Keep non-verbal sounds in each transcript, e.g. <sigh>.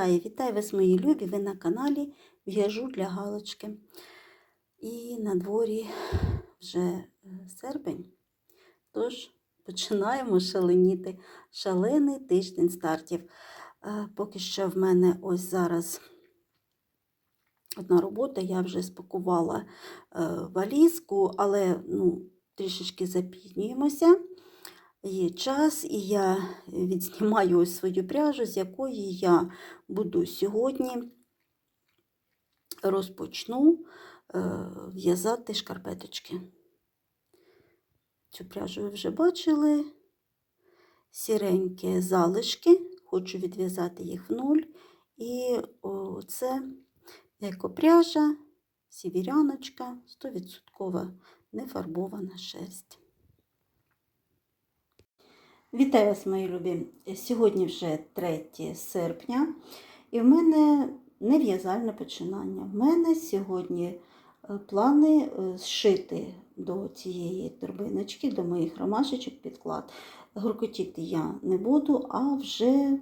Вітаю, вітаю вас, мої любі! Ви на каналі В'яжу для галочки. І на дворі вже е, серпень. Тож починаємо шаленіти. Шалений тиждень стартів. Е, Поки що в мене ось зараз одна робота. Я вже спакувала е, валізку, але ну, трішечки запізнюємося. Є час, і я відзнімаю ось свою пряжу, з якої я буду сьогодні розпочну е, в'язати шкарпеточки. Цю пряжу ви вже бачили. Сіренькі залишки, хочу відв'язати їх в нуль. І це екопряжа, сівіряночка, 100% нефарбована шерсть. Вітаю вас, мої любі! Сьогодні вже 3 серпня, і в мене не в'язальне починання. В мене сьогодні е, плани е, зшити до цієї торбиночки, до моїх ромашечок підклад. Гуркотіти я не буду, а вже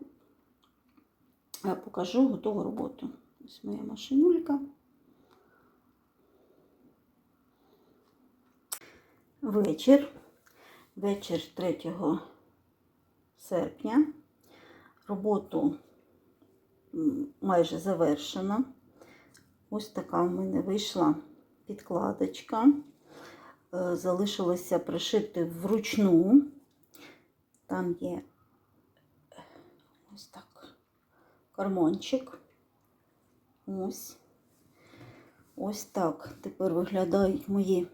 е, покажу готову роботу. Ось моя машинулька. Вечір. Вечір 3 серпня. Роботу майже завершена. Ось така в мене вийшла підкладочка. Е, залишилося пришити вручну. Там є ось так карманчик. Ось. Ось так тепер виглядають мої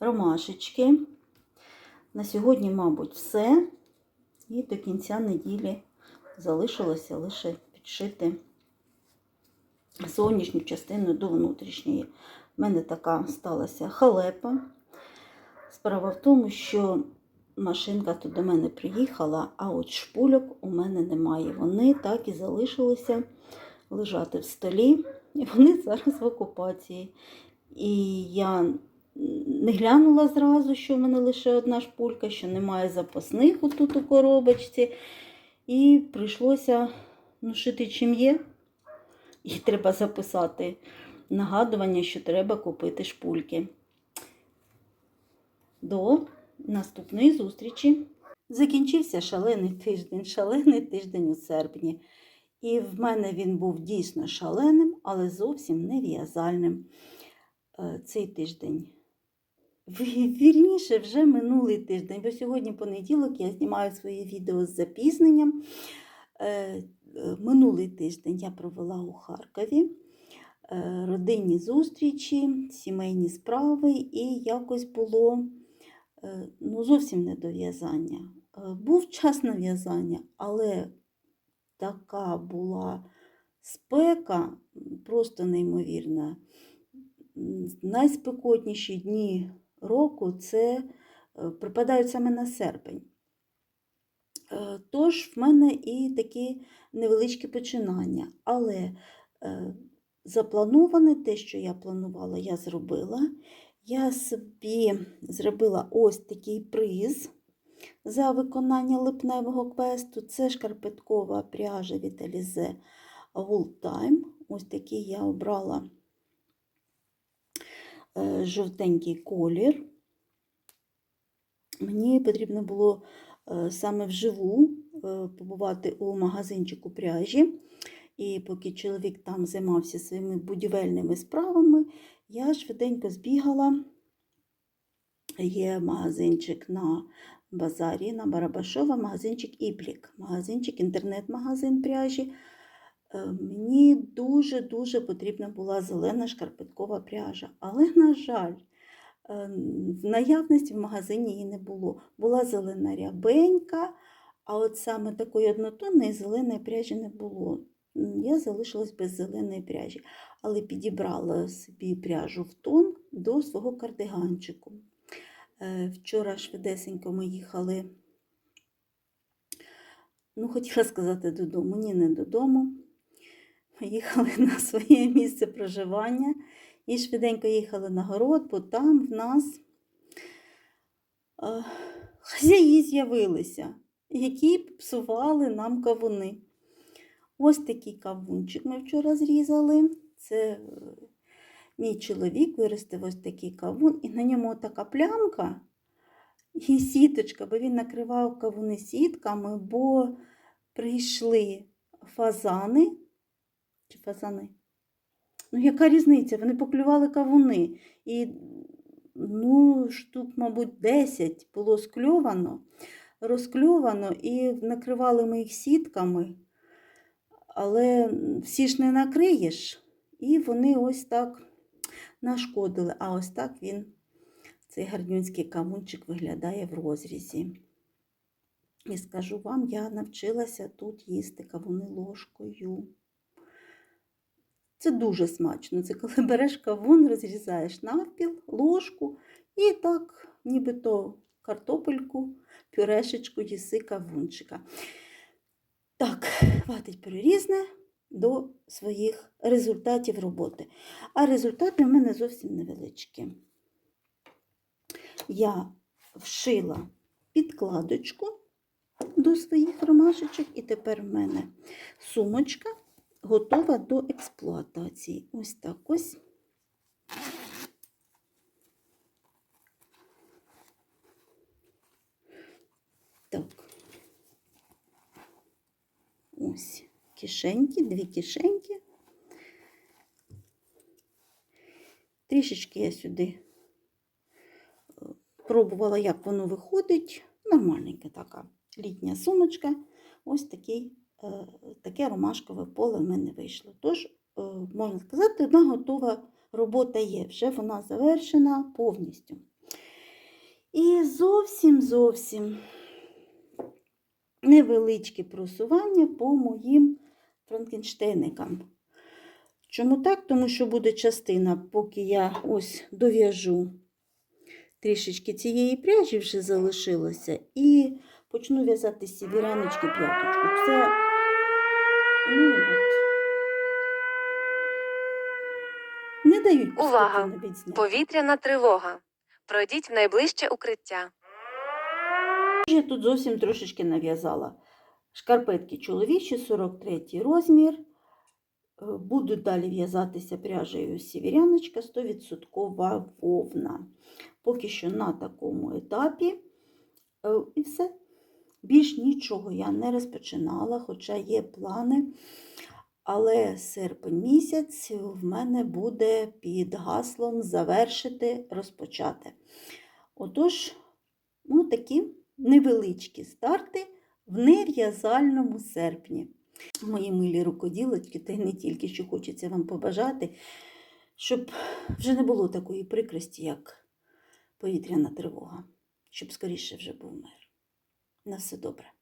ромашечки. На сьогодні, мабуть, все. І до кінця неділі залишилося лише підшити зовнішню частину до внутрішньої. У мене така сталася халепа. Справа в тому, що машинка тут до мене приїхала, а от шпульок у мене немає. Вони так і залишилися лежати в столі, і вони зараз в окупації. І я не глянула зразу, що в мене лише одна шпулька, що немає запасних отут у коробочці. І прийшлося ну, шити чим є. І треба записати нагадування, що треба купити шпульки. До наступної зустрічі. Закінчився шалений тиждень, шалений тиждень у серпні. І в мене він був дійсно шаленим, але зовсім не в'язальним. Е, Цей тиждень Вірніше, вже минулий тиждень, бо сьогодні понеділок я знімаю своє відео з запізненням. Е, минулий тиждень я провела у Харкові е, родинні зустрічі, сімейні справи, і якось було е, ну, зовсім не до в'язання. Був час на в'язання, але така була спека, просто неймовірна. Найспекотніші дні року це е, припадають саме на серпень. Е, тож в мене і такі невеличкі починання. Але е, заплановане те, що я планувала, я зробила. Я собі зробила ось такий приз за виконання липневого квесту. Це шкарпеткова пряжа від Alize Time. Ось такий я обрала жовтенький колір. Мені потрібно було е, саме вживу е, побувати у магазинчику пряжі. І поки чоловік там займався своїми будівельними справами, я швиденько збігала. Є магазинчик на базарі, на Барабашова, магазинчик Іплік, магазинчик, інтернет-магазин пряжі. Е, мені дуже-дуже потрібна була зелена шкарпеткова пряжа. Але, на жаль, е, в наявності в магазині її не було. Була зелена рябенька, а от саме такої однотонної зеленої пряжі не було. Я залишилась без зеленої пряжі, але підібрала собі пряжу в тон до свого кардиганчику. Е, вчора швидесенько ми їхали, ну, хотіла сказати додому, ні, не додому. Їхали на своє місце проживання і швиденько їхали на город, бо там в нас е, хазяї з'явилися, які псували нам кавуни. Ось такий кавунчик ми вчора зрізали. Це е, мій чоловік виростив ось такий кавун, і на ньому така плямка і сіточка, бо він накривав кавуни сітками, бо прийшли фазани. Чи фазани? Ну, яка різниця? Вони поклювали кавуни. І, ну, штук, мабуть, 10 було скльовано, розкльовано, і накривали ми їх сітками, але всі ж не накриєш. І вони ось так нашкодили. А ось так він, цей гарнюнський кавунчик, виглядає в розрізі. І скажу вам, я навчилася тут їсти кавуни ложкою. Це дуже смачно. Це коли <laughs> береш кавун, розрізаєш навпіл, ложку і так, нібито картопельку, пюрешечку їси кавунчика. Так, хватить перерізне до своїх результатів роботи. А результати в мене зовсім невеличкі. Я вшила підкладочку до своїх ромашечок, і тепер в мене сумочка готова до експлуатації. Ось так ось. Так. Ось кишеньки, дві кишеньки. Трішечки я сюди е, пробувала, як воно виходить. Нормальненька така літня сумочка. Ось такий, таке ромашкове поле в мене вийшло. Тож, е, можна сказати, одна готова робота є, вже вона завершена повністю. І зовсім зовсім невеличке просування по моїм франкенштейникам. Чому так? Тому що буде частина, поки я ось дов'яжу трішечки цієї пряжі вже залишилося, і почну в'язати сівіраночки п'яточку. Це ну, не дають Увага! Повітряна тривога. Пройдіть в найближче укриття. Я тут зовсім трошечки нав'язала. Шкарпетки чоловічі, 43 розмір. Е, Буду далі в'язатися пряжею сівіряночка 100% вовна. Поки що на такому етапі. Е, І все. Більш нічого я не розпочинала, хоча є плани. Але серпень місяць в мене буде під гаслом завершити, розпочати. Отож, ну, такі невеличкі старти в нев'язальному серпні. Мої милі рукоділочки, та й не тільки, що хочеться вам побажати, щоб вже не було такої прикрості, як повітряна тривога, щоб скоріше вже був мир. На все добре.